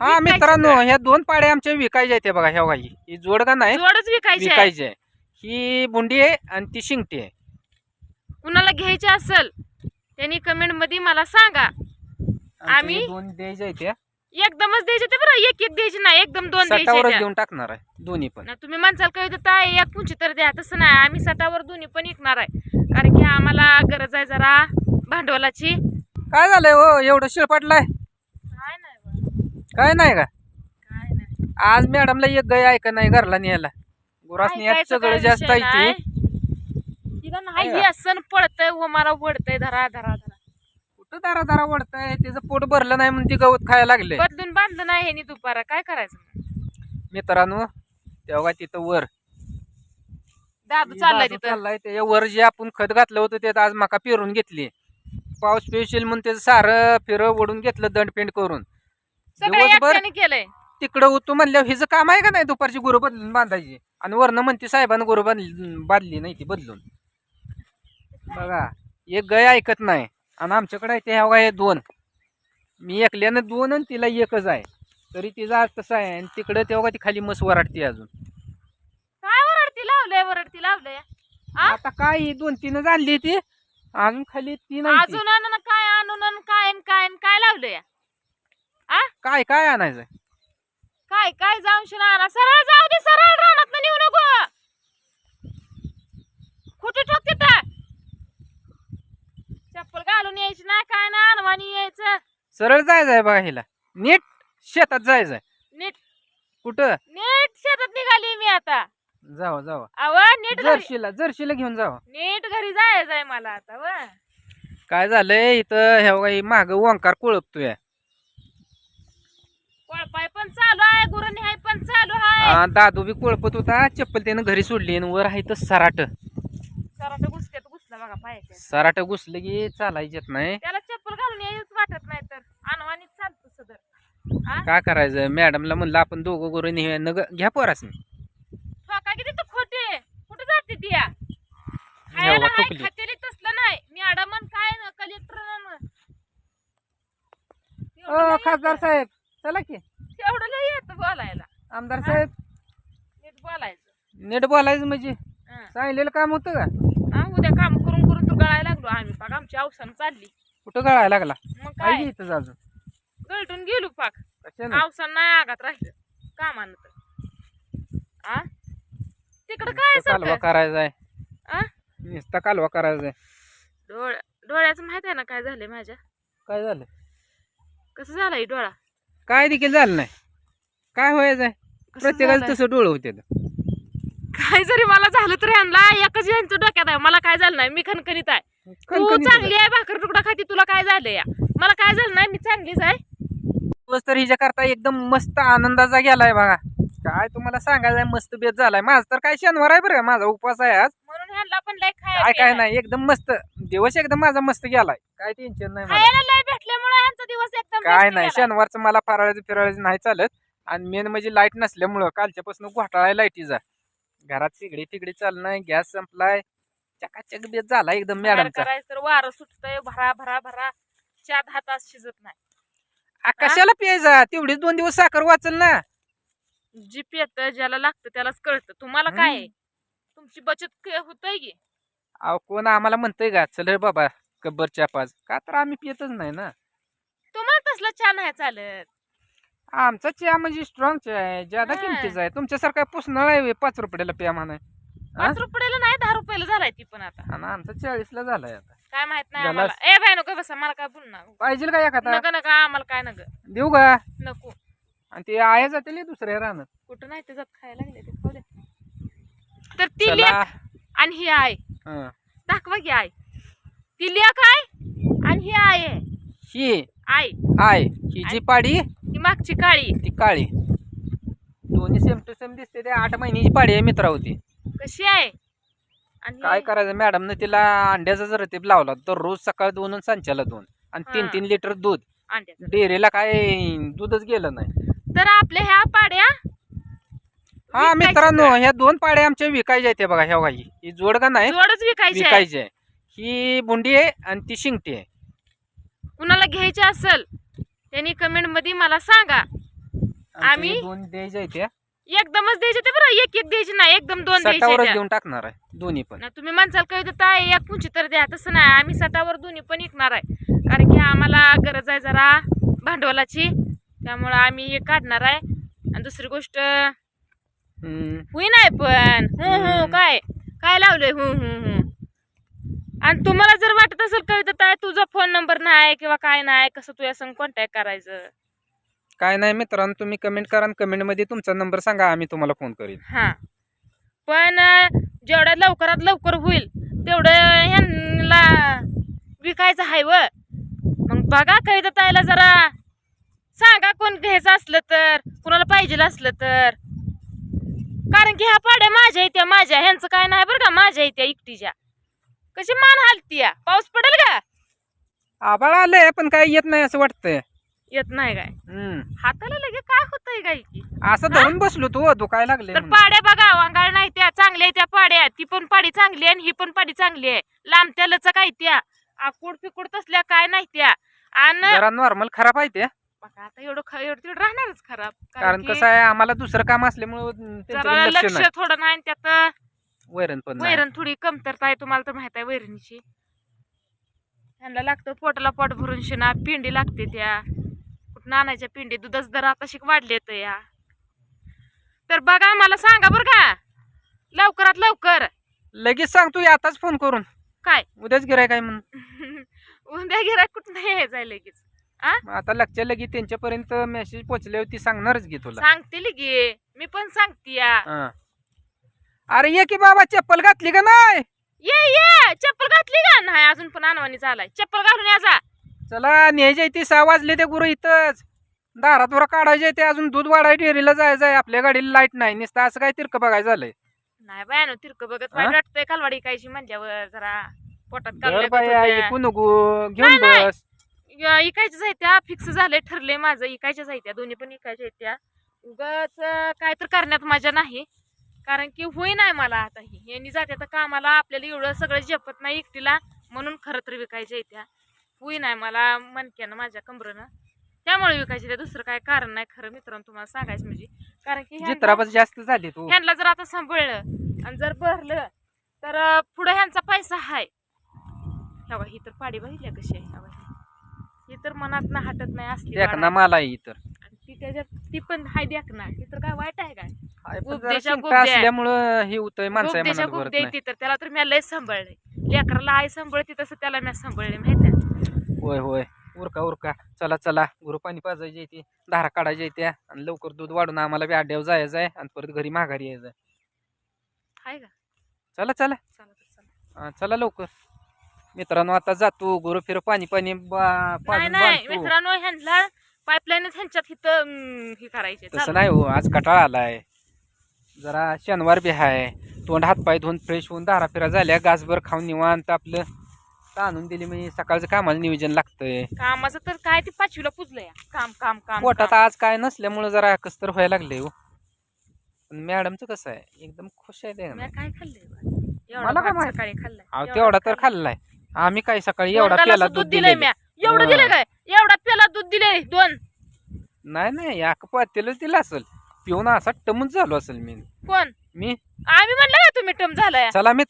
हा विकायची मित्रांनो? ह्या दोन पाड्या आमच्या विकायच्या आहेत हे बघा ह्या काही ही जोड का नाही जोडच विकायची आहे. विकायची ही बुंडी आहे आणि ती शिंगटी आहे कुणाला घ्यायची असेल त्यांनी कमेंटमध्ये मला सांगा आम्ही- दोन द्यायच्या आहेत त्या एकदमच द्यायचे ते बरं एक एक द्यायची नाही एकदम दोन द्यायचे सटावरच द्या. देऊन टाकणार आहे दोन्ही पण ना तुम्ही म्हणसाल काय देता एक पुंची तर द्या तसं नाही आम्ही सटावर दोन्ही पण विकणार आहे कारण की आम्हाला गरज आहे जरा भांडवलाची काय झालंय हो एवढं शिळपाटलाय. काय नाही का? काय नाही. आज मॅडमला एक गाय ऐक नाही घरला न्यायला? गुरासनी ऐकायचं सगळं काय जास्त विषय आहे नाही. ती तिला नाही आहे हे असं पडतंय व मला वडतंय धरा धरा धरा. कुठं दारा दारा वाढतंय त्याचं पोट भरलं नाही म्हणून ती गवत खायला लागले. बदलून बांधलं नाही दुपारा. काय करायचं मग? मित्रांनो तेव्हा तिथं वर. दादू चाललाय तिथं. चाललाय त्याच्या वर जे आपण खत घातलं होतं ते आज मका पेरून घेतली. पाऊस पेशील म्हणून त्याचं सारं फिरं ओढून घेतलं दंडपिंड करून. सगळं दिवसभर एकट्याने केलंय. तिकडं होतो म्हणल्यावर हिचं काम आहे का नाही दुपारची गुरं बदलून बांधायची? आणि वरनं म्हणते साहेबानं गुरं बांधली बांधली नाही ती बदलून. बघा एक गाय ऐकत नाही. आणि आमच्याकडे आहे ते ह्या गाय दोन. मी एकल्यानं दोन आणि तिला एकच आहे. तरी तिचा आज तसं आहे आणि तिकडं तेव्हा ती खाली मस वराडते अजून. काय वरडती लावलंय वरडती लावलंय? आ? आता काय ही दोन तीनच आणली ती अजून खाली तीन आहे ती. अजून आणून काय आणून आणि काय आणि काय आणि काय लावलंय? आ? काय काय आणायचं काय काय जाऊन शिना आणा सरळ जाऊ दे सरळ रानात नेऊ नको. कुठे ठोक तिथं. चप्पल घालून यायची नाही काय नाही आणवानी यायचं. सरळ जायचं आहे बघा हिला. नीट शेतात जायचं आहे नीट. कुठं? नीट शेतात निघाली मी आता. जावा जावा. अव नीट घरी जर्शीला जर्शीला घेऊन जावा. नीट घरी जायचंय मला आता व. काय झालंय इथं? काही माग ओंकार कोळपतोय. चालू आहे गुरनिहाय पण चालू आहे आ, दादू बी कोळपत होता चप्पल त्यानं घरी सोडली आणि वर आहे तर सराट. सराट घुसक्यात घुसला बघा पायाच्या. सराट घुसलं की चालायचं येत नाही. त्याला चप्पल घालून यायच वाटत नाही तर. आणवानी चालतो सदर. हा? काय करायचं? मॅडमला म्हणलं आपण दोघं करून हे नग घ्या पोरासनी. ठोका किती तू खोटे कुठे जाते ती या? खायला हाय ठोकली. खातेली तसलं नाही. मी अडमन काय ना कलेक्टर अ खासदार साहेब चला की. बोलायला. आमदार साहेब? नीट बोलायचं. नीट बोलायचं म्हणजे? हं. सांगितलेलं काम होतं का? हा, उद्या काम करून करून तू गळायला लागलो आम्ही. पाक आमची अवसान चालली. कुठं गळायला लागला? मग काय काय? इथं अजून. गळटून गेलो पाक. कशानं? अवसान नाही आगात राहिलं. कामानं तर. आ? तिकडं काय नुसता कालवा करायचा आहे. आ? नुसता कालवा करायचा आहे. डोळ्या डोळ्याचं माहीत आहे ना काय झालंय माझ्या? काय झालं? कसं झालंय डोळा? काय देखील झालं नाही. काय व्हायचंय? प्रत्येकाचं? तसं डोळं होते काय जरी मला झालं तरी यांना एकच यांचं डोक्यात आहे. मला काय झालं नाही? मी खणखणीत आहे. तू चांगली आहे भाकर तुकडा खाती तुला काय झालं या मला काय झालं नाही? मी चांगलीच आहे. दिवस तर हिच्या करता एकदम मस्त आनंदाचा गेलाय बघा. काय तुम्हाला सांगायचंय मस्त बेत झालाय. माझं तर काय शनिवार आहे बरं का, माझा उपवास आहे आज. म्हणून ह्यांना पण लय काय काय नाही एकदम मस्त. दिवस एकदम माझा मस्त गेलाय. काय टेन्शन नाही मला. खायला लय भेटल्यामुळे ह्यांचा दिवस एकदम काय best नाही गेला. शनिवारचं मला फराळाचं फिराळाचं नाही चालत. आणि मेन म्हणजे लाइट नसल्यामुळं कालच्यापासून घोटाळा लाईटीचा घरात तिकडे तिकडे चालणार गॅस संपलाय. चकाचक बेत झाला एकदम मॅडमचा करायचं तर वारं सुटतंय भरा भरा भरा. चार हातात शिजत नाही. आ, कशाला प्यायचा? तेवढीच दोन दिवस साखर वाचल ना. जी पेत ज्याला लागतं त्यालाच कळतं. तुम्हाला काय आहे? तुमची बचत होतय की? अहो कोण आम्हाला म्हणतंय का चल रे बाबा कब्बर पाच का तर आम्ही पियतच नाही ना. तुम्हाला तसला छान आहे चालत. आमचा चहा म्हणजे स्ट्रॉंग चहा आहे. ज्यादा हा. किमतीचा आहे. तुमच्यासारखा पुसणार आहे पाच रुपयाला प्या म्हणा. पाच रुपयाला नाही दहा रुपयाला झालाय ती पण आता. आणि आमचा चाळीसला झालाय आता. काय माहीत नाही झाला आम्हाला. ए बाय नको बसा मला काय बोलणार पाहिजे का एखादा? नग नका आम्हाला काय नग. देऊ का? नको. आणि ते आया जाते दुसऱ्या राहणार कुठं नाही ते जात खायला लागले ते खाऊ दे तर ती चला. आणि ही आहे हं. दाखवा की आहे ती लेक आहे आणि ही आहे. ही आई आय. ही जी पाडी ती मागची काळी. ती काळी. दोन्ही सेम टू सेम दिसते ते. आठ महिन्याची पाडी आहे मित्रा होती. कशी आहे? आणि काय करायचं? मॅडमनं तिला अंड्याचा रतीब लावला तर रोज सकाळ दोन आणि संचाला दोन. आणि तीन. तीन लिटर दूध. अंड्याचं डेअरीला काय दूधच गेलं नाही. तर आपल्या ह्या पाड्या हा विकायच्या मित्रांनो का? ह्या दोन पाड्या आमच्या विकायच्या आहेत. हे बघा ह्या काही ही जोड का नाही? जोडच विकायची आहे. विकायची आहे. ही बुंडी आहे आणि ती शिंगटी आहे. कुणाला घ्यायची असेल त्यांनी कमेंटमध्ये मला सांगा. आम्ही- दोन द्यायच्या त्या एकदमच द्यायचे ते बरं. एक एक द्यायची नाही एकदम दोन द्यायचे देऊन टाकणार आहे दोन्ही पण. तुम्ही माणसाला काय देता एक पुंची तर द्या. तसं नाही आम्ही सटावर दोन्ही पण विकणार आहे. कारण की आम्हाला गरज आहे जरा भांडवलाची. त्यामुळं आम्ही हे काढणार आहे. आणि दुसरी गोष्ट. हुई नाही पण. हु हु. काय? काय लावलंय? हु हु हु. आणि तुम्हाला जर वाटत असेल कविता ताई तुझा फोन नंबर नाही किंवा काय नाही कसं तुझ्या संग कॉन्टॅक्ट करायचं? काय नाही मित्रांनो तुम्ही कमेंट करा कमेंटमध्ये तुमचा नंबर सांगा आम्ही तुम्हाला फोन करीन. हा. पण जेवढ्या लवकरात लवकर होईल तेवढं ह्यांना विकायचं आहे व. मग बघा कविता ताईला जरा सांगा कोण घ्यायचं असलं तर कुणाला पाहिजे असलं तर. कारण की ह्या पाड्या माझ्या इथ्या माझ्या. ह्यांचं काय नाही बरं का माझ्या इथ्या एकटीच्या. कशी मान हालती पाऊस पडेल का? आबाळ आलंय पण काय येत नाही असं वाटतंय. येत नाही काय? हम्म. हाताला लगे काय होतंय काय की? असं धरून बसलो तू दुखायला लागले तर पाड्या बघा वांगाळ नाही त्या चांगल्या आहे त्या पाड्या. ती पण पाडी चांगली आहे आणि ही पण पाडी चांगली आहे. लांब त्यालाच काय त्या. आकुड पिकुड तसल्या काय नाही त्या. आणि जरा नॉर्मल खराब आहे ते बघा आता एवढं ख- एवढं तेवढं राहणारच खराब. कारण की कसं आहे आम्हाला दुसरं काम असल्यामुळे जरा लक्ष लक्ष नाही. थोडं नाही आणि त्यात वैरण पण नाही. वैरण थोडी कमतरता आहे तुम्हाला तर माहीत आहे वैरणीची. त्यांना लागतं पोटाला पोट भरून शिना पिंडी लागते त्या. कुठं आणायच्या पिंडी? दुधाच दर आता शिक वाढले तर या. तर बघा मला सांगा बरं का. लवकरात लवकर. लगेच सांगतो आताच फोन करून. काय? उद्याच गिराय काय म्हणून? उद्या गिराय कुठं नाही यायचं लगेच. मग आता लक्षात लगे त्यांच्यापर्यंत मेसेज पोहोचल्यावर ती सांगणारच घे तुला. सांगते लगे. मी पण सांगते या. हा. अरे ये की बाबा चप्पल घातली का नाही? ये ये चप्पल घातली का नाही? अजून पण अनवानी चालाय चप्पल घालून या जा. चला न्यायचे ते सहा वाजले ते गुरु इथंच. दारात वर काढायचे ते अजून दूध वाढाय डेअरीला जायचं आहे आपल्या गाडीला लाइट नाही नुसतं असं काय तिरकं बघायचं झालंय. नाही बाय नो तिरक बघत? वाईट वाटतंय कालवाडी कायची म्हणल्यावर जरा पोटात बरं. ऐकू नको घेऊन नाही, नाही. बस. इ- इकायच्याच आहेत त्या फिक्स झाले ठरले माझं इकायच्याच आहेत त्या दोन्ही पण इकायच्या आहेत त्या उगाच अं, काय तर करण्यात मजा नाही. कारण की होई नाही मला आता ही. यांनी जाते तर कामाला आपल्याला एवढं सगळं झेपत नाही एकटीला म्हणून खरं तर विकायच्या आहेत त्या होई नाही मला मनक्यानं माझ्या कमरनं. त्यामुळे विकायचे त्या दुसरं काय कारण नाही खरं मित्रांनो तुम्हाला सांगायचं म्हणजे. कारण की ह्यांना- जास्त झाली तू. ह्यांना जर आता सांभाळलं आणि जर भरलं तर अं, पुढं ह्यांचा पैसा हाय. ह्या बघा, ही तर पाडी बघितल्या कशी आहे ह्या बघा. ही तर मनात ना हटत नाही असली. मला ही तर. आणि ती त्याच्यात ती पण हाय देख ना ती तर काय वाईट आहे काय. असल्यामुळं हे होतंय माणसाच्या गुप्तेच्या मनात भरत गुप्ते नाही. ती तर त्याला तर मी लय सांभाळले लेकराला आई सांभाळते तसं त्याला मी सांभाळले माहिती आहे? होय होय. उरका उरका. चला चला. गुरु पाणी पाजायची ती धारा काढायची त्या आणि लवकर दूध वाढून आम्हाला बी जायचं आहे आणि परत घरी माघारी यायचं आहे. हाय का? चला चला. चला तर चला. हा, चला लवकर. मित्रांनो आता जातो. गुरु फिर पाणी पाणी बा- नाही पाजून नाही. बांधतो. मित्रांनो ह्यांना पाईपलाईन ह्यांच्यात इथं हे करायचे. तसं. नाही हो आज कटाळा आलाय. जरा शनिवार बी आहे तोंड हातपाय धुवून फ्रेश होऊन दारा फिरा झाल्या. गासभर खाऊन निवांत आपलं ताणून दिली म्हणजे सकाळचं कामाला नियोजन लागतंय. कामाचं तर काय ते पाचवीला पुजलंय. काम काम काम पोटात काम. आज काय नसल्यामुळं जरा कसतर व्हायला लागले हो. पण मॅडमचं कसं आहे एकदम खुश आहे ते. मी काय खाल्लंय बा? एवढा मला काय भात माहीत? सकाळी खाल्लाय. अहो, एवढाच तेवढा तर खाल्लाय. आम्ही काय सकाळी एवढा पेला दूध दिलंय दिले म्या. एवढं. दिलं काय? एवढा पेला दूध दिले दोन. नाही नाही या पातेलं दिलं असेल. पिऊन असा टमूच झालो असेल मी. कोण? मी. आम्ही म्हणलं का तुम्ही टम झालाय? चला मी